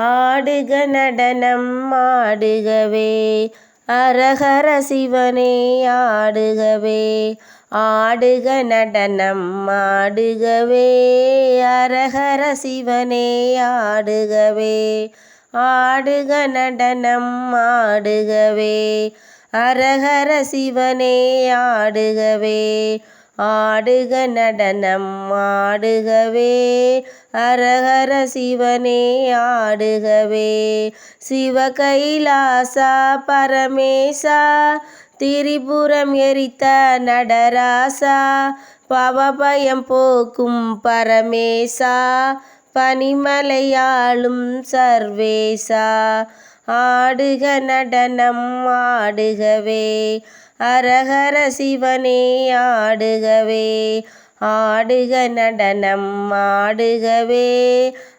ஆடுக நடனம் ஆடுகவே. அரஹர சிவனே ஆடுகவே. ஆடுக நடனம் ஆடுகவே. அரஹர சிவனே ஆடுகவே. ஆடுக நடனம் ஆடுகவே. அரஹர சிவனே ஆடுகவே. ஆடுக நடனம் ஆடுகவே. அரஹர சிவனே ஆடுகவே. சிவ கைலாசா பரமேசா. திரிபுரம் எரித்த நடராசா. பவபயம் போக்கும் பரமேசா. பனிமலையாளும் சர்வேசா. ஆடுக நடனம் ஆடுகவே. அரஹர சிவனே ஆடுகவே ஆடுக நடனம் ஆடுகவே.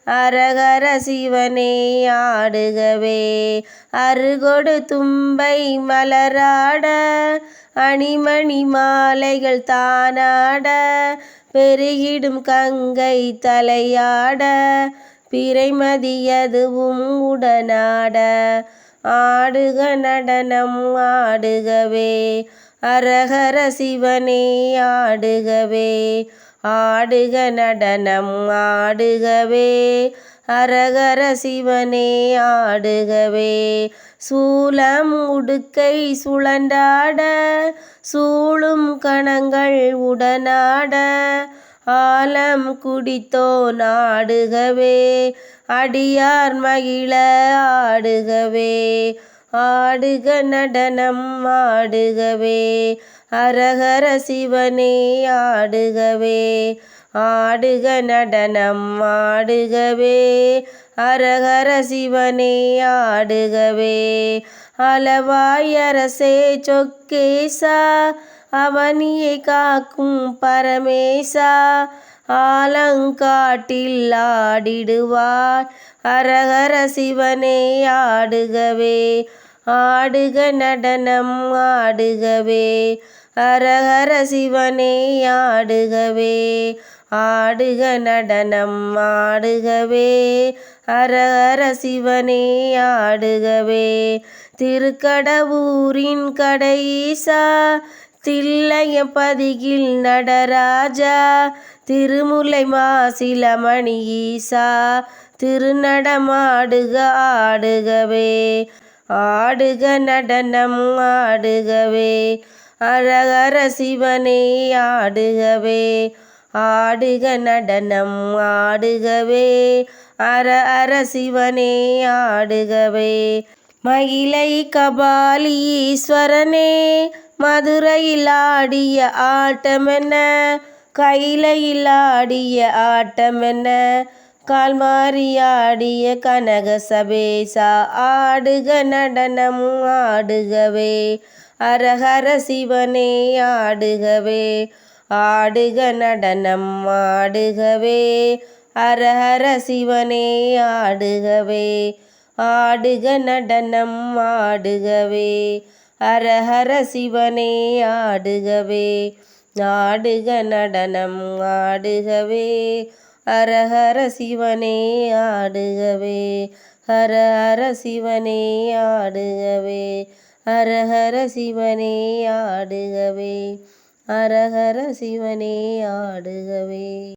அரகர சிவனே ஆடுகவே அருகொடு தும்பை மலராட அணிமணி மாலைகள் தானாட பெருகிடும் கங்கை தலையாட பிறைமதியதுவும் உடனாட. ஆடுக நடனம் ஆடுகவே. அரஹர சிவனே ஆடுகவே. ஆடுக நடனம் ஆடுகவே. அரகர சிவனே ஆடுகவே. சூலம் உடுக்கை சுழண்டாட சூழும் கணங்கள் உடனாட ஆலம் குடித்தோ நாடுகவே அடியார் மகிழ ஆடுகவே. ஆடுக நடனம் ஆடுகவே அரகர சிவனே ஆடுகவே. ஆடுக நடனம் ஆடுகவே அரகர சிவனே ஆடுகவே. அளவாயரசே சொக்கேசா அவனியை காக்கும் பரமேசா ஆலங்காட்டில் ஆடிடுவார். அரகர சிவனே ஆடுகவே ஆடுக நடனம் ஆடுகவே. அரகர சிவனே ஆடுகவே ஆடுக நடனம் ஆடுகவே. அரகர சிவனே ஆடுகவே. திருக்கடவூரின் கடைசா தில்லைய பதிகில் நடராஜா திருமுலை மாசிலமணி ஈசா திருநடமாடுக ஆடுகவே ஆடுக நடனம் ஆடுகவே அரகர சிவனே ஆடுகவே ஆடுக நடனம் ஆடுகவே அர அர சிவனே ஆடுகவே மகிழை கபாலி ஈஸ்வரனே மதுரையில் ஆடிய ஆட்டமென்ன கைலையில் ஆடிய ஆட்டமென்ன கால்மாறி ஆடிய கனக சபேசா ஆடுக நடனம் ஆடுகவே. அரஹர சிவனே ஆடுகவே. ஆடுக நடனம் ஆடுகவே. அரஹர சிவனே ஆடுகவே. ஆடுக நடனம் ஆடுகவே. ஹரஹர சிவனே ஆடுகவே ஆடுக நடனம் ஆடுகவே. ஹரஹர சிவனே ஆடுகவே ஹரஹர சிவனே ஆடுகவே ஹரஹர சிவனே ஆடுகவே ஹரஹர சிவனே ஆடுகவே.